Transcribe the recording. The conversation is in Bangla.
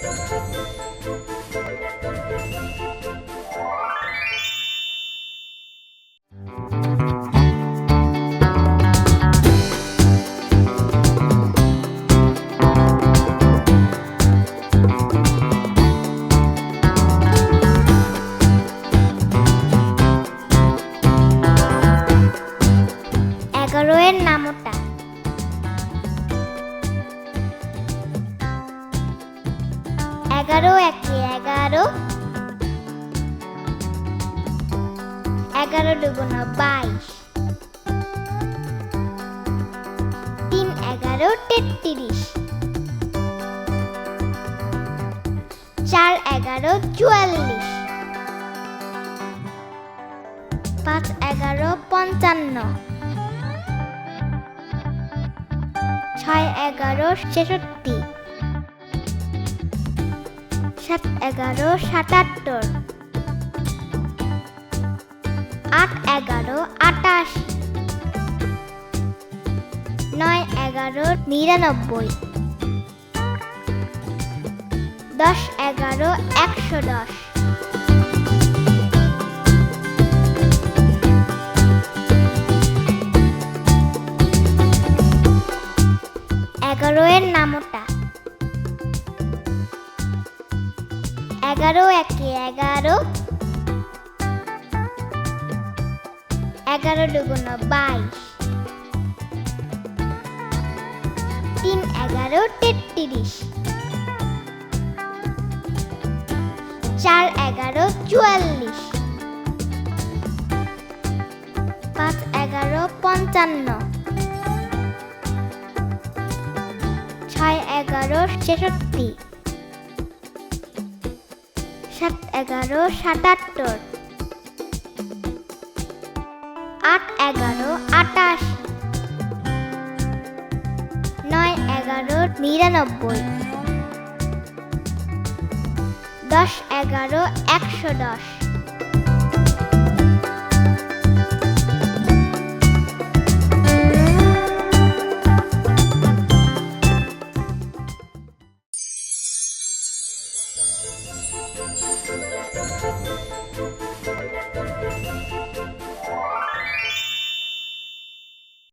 এগারো এগারো, একে এগারো। এগারো দুগুণ বাইশ। তিন এগারো, তেত্রিশ। চার এগারো, চুয়াল্লিশ। পাঁচ এগারো, পঞ্চান্ন। ছয় এগারো, ছেষট্টি। সাত এগারো সাতাত্তর আট এগারো আটাশ। নয় এগারো নিরানব্বই। দশ এগারো একশো দশ। এগারো, একে এগারো। এগারো দুগুণ বাইশ। তিন এগারো, তেত্রিশ। চার এগারো, চুয়াল্লিশ। পাঁচ এগারো, পঞ্চান্ন। ছয় এগারো, ছেষট্টি। সাত এগারো সাতাত্তর। আট এগারো আটাশ। নয় এগারো নিরানব্বই। দশ এগারো একশো দশ।